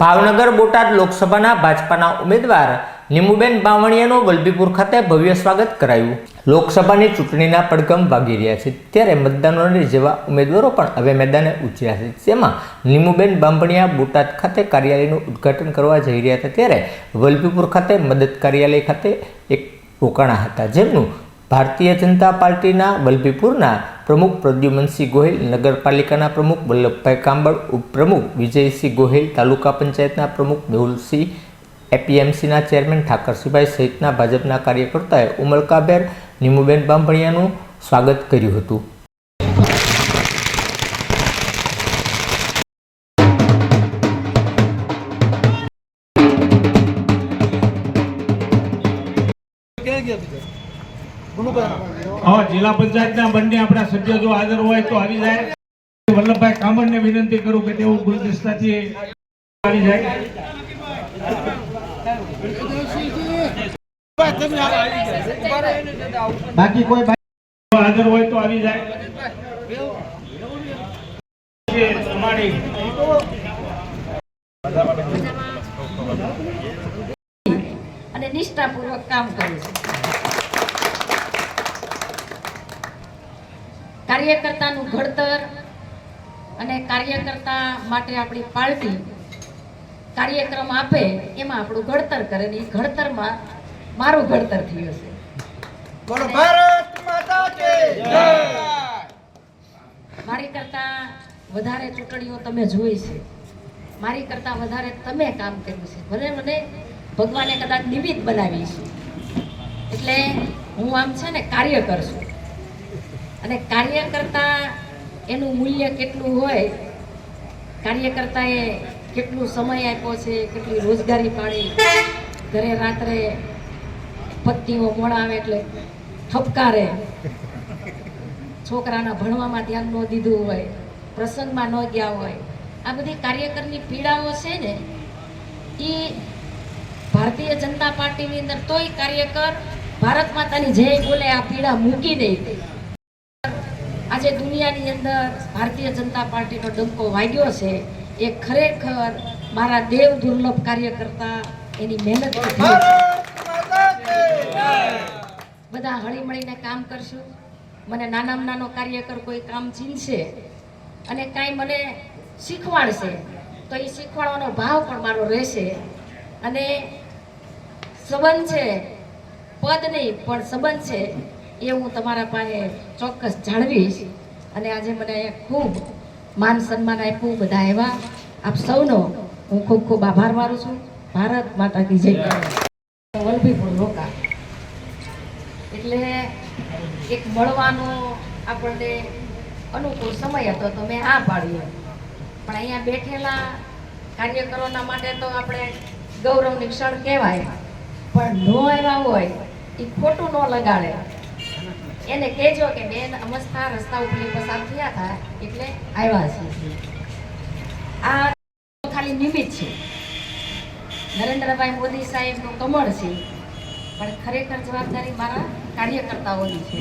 ભાવનગર બોટાદ લોકસભાના ભાજપાના ઉમેદવાર નીમુબેન બાવળિયાનો વલભીપુર ખાતે ભવ્ય સ્વાગત કરાયું. લોકસભાની ચૂંટણીના પડઘમ વાગી રહ્યા છે ત્યારે મતદારોને જેવા ઉમેદવારો પણ હવે મેદાને ઉતર્યા છે. જેમાં નીમુબેન બાંભણિયા બોટાદ ખાતે કાર્યાલયનું ઉદ્ઘાટન કરવા જઈ રહ્યા હતા ત્યારે વલભીપુર ખાતે મદદ કાર્યાલય ખાતે એક રોકાણા હતા. જેમનું ભારતીય જનતા પાર્ટીના વલભીપુરના પ્રમુખ પ્રદ્યુમનસિંહ ગોહિલ, નગરપાલિકાના પ્રમુખ વલ્લભભાઈ કાંબળ, ઉપપ્રમુખ વિજયસિંહ ગોહિલ, તાલુકા પંચાયતના પ્રમુખ મેહુલસિંહ, એપીએમસીના ચેરમેન ઠાકરસિંહભાઈ સહિતના ભાજપના કાર્યકર્તાએ ઉમળકાભેર નીમુબેન બાંભણિયાનું સ્વાગત કર્યું હતું. હા જિલ્લા પંચાયતના બંને આપણા સભ્ય જો હાજર હોય તો આવી જાય. વલ્લભભાઈ કામણને વિનંતી કરું કે તેઓ ગુલદસ્તાથી આવી જાય. બાકી કોઈ જો હાજર હોય તો આવી જાય. અને નિષ્ઠાપૂર્વક કામ કરે છે કાર્યકર્તાનું ઘડતર અને કાર્યકર્તા માટે આપણી પાર્ટી કાર્યક્રમ આપે એમાં આપણું ઘડતર કરે ને એ ઘડતરમાં મારું ઘડતર થયું છે બોલો ભારત માતા કી જય! મારી કરતા વધારે ચૂંટણીઓ તમે જોઈ છે. મારી કરતા વધારે તમે કામ કર્યું છે. ભલે મને ભગવાને કદાચ નિમિત્ત બનાવી છે. એટલે હું આમ છે ને કાર્ય કરશું. અને કાર્ય કરતા એનું મૂલ્ય કેટલું હોય, કાર્યકર્તાએ કેટલું સમય આપ્યો છે, કેટલી રોજગારી પાડી, ઘરે રાત્રે પત્નીઓ મોડા આવે એટલે ઠપકારે છોકરાના ભણવામાં ધ્યાન ન દીધું હોય, પ્રસંગમાં ન ગયા હોય. આ બધી કાર્યકરની પીડાઓ છે ને એ ભારતીય જનતા પાર્ટીની અંદર તોય કાર્યકર ભારત માતાની જય બોલે આ પીડા મૂકી દે. આજે દુનિયાની અંદર ભારતીય જનતા પાર્ટીનો ડંકો વાગ્યો છે. એ ખરેખર મારા દેવ દુર્લભ કાર્યકર્તા એની મહેનત બધા હળી મળીને કામ કરશું. મને નાનામાં નાનો કાર્યકર કોઈ કામ ચીનશે અને કાંઈ મને શીખવાડશે તો એ શીખવાડવાનો ભાવ પણ મારો રહેશે. અને સંબંધ છે પદ નહીં પણ સંબંધ છે. એ હું તમારા પાસે ચોક્કસ જાણવીશ. અને આજે મને અહીંયા ખૂબ માન સન્માન આપ્યું બધા એવા. આપ સૌનો હું ખૂબ ખૂબ આભાર માનું છું. ભારત માતા કી જય વલભીપુર રોકા એટલે એક મળવાનો આપણને અનુકૂળ સમય હતો તો મેં હા પાડી પણ અહીંયા બેઠેલા કાર્યકરોના માટે તો આપણે ગૌરવની ક્ષણ કહેવાય. પણ ન આવ્યા હોય એ ખોટું ન લગાડે. એને કહેજો કે બેન અમસ્તા રસ્તા ઉપરથી પસાર થયા હતા, એટલે આવ્યા છે આ ખાલી નિમિત્ત છે. નરેન્દ્રભાઈ મોદી સાહેબનું કમળ છે, પણ ખરેખર જવાબદારી મારા કાર્યકર્તાઓની છે.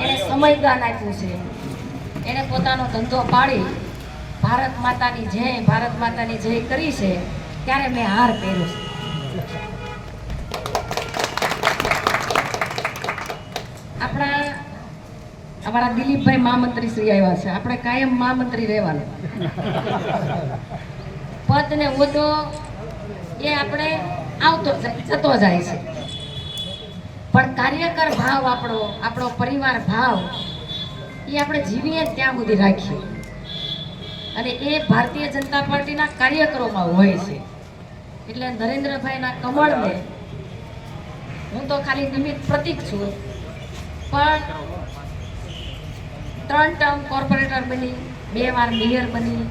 એણે સમયદાન આપ્યું છે. એણે પોતાનો ધંધો પાડી, ભારત માતાની જય, ભારત માતાની જય કરી છે, ત્યારે મેં હાર પહેર્યો છે. અમારા દિલીપભાઈ મહામંત્રી શ્રી આવ્યા છે. આપણે કાયમ મહામંત્રી રહેવાનું. પદ ને હોદ્દો એ આપણે આવતો જાય, જતો જાય છે. પણ કાર્યકર ભાવ આપણો આપણો પરિવાર ભાવ, એ આપણે જીવીએ ત્યાં સુધી રાખીએ. અને એ ભારતીય જનતા પાર્ટીના કાર્યકરોમાં હોય છે. એટલે નરેન્દ્રભાઈના કમળને હું તો ખાલી નિમિત્ત પ્રતિક છું. પણ ત્રણ ટર્મ કોર્પોરેટર બની, બે વાર મેયર બની.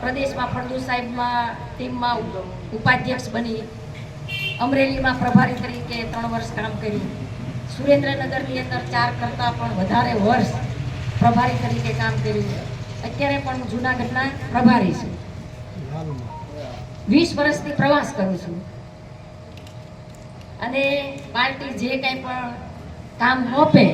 પ્રદેશમાં ફળદુ સાહેબમાં ટીમમાં ઉપાધ્યક્ષ બની. અમરેલીમાં પ્રભારી તરીકે ત્રણ વર્ષ કામ કર્યું. સુરેન્દ્રનગરની અંદર ચાર કરતાં પણ વધારે વર્ષ પ્રભારી તરીકે કામ કર્યું. અત્યારે પણ હું જૂનાગઢના પ્રભારી છું. વીસ વર્ષથી પ્રવાસ કરું છું. અને પાર્ટી જે કાંઈ પણ કામ સોંપે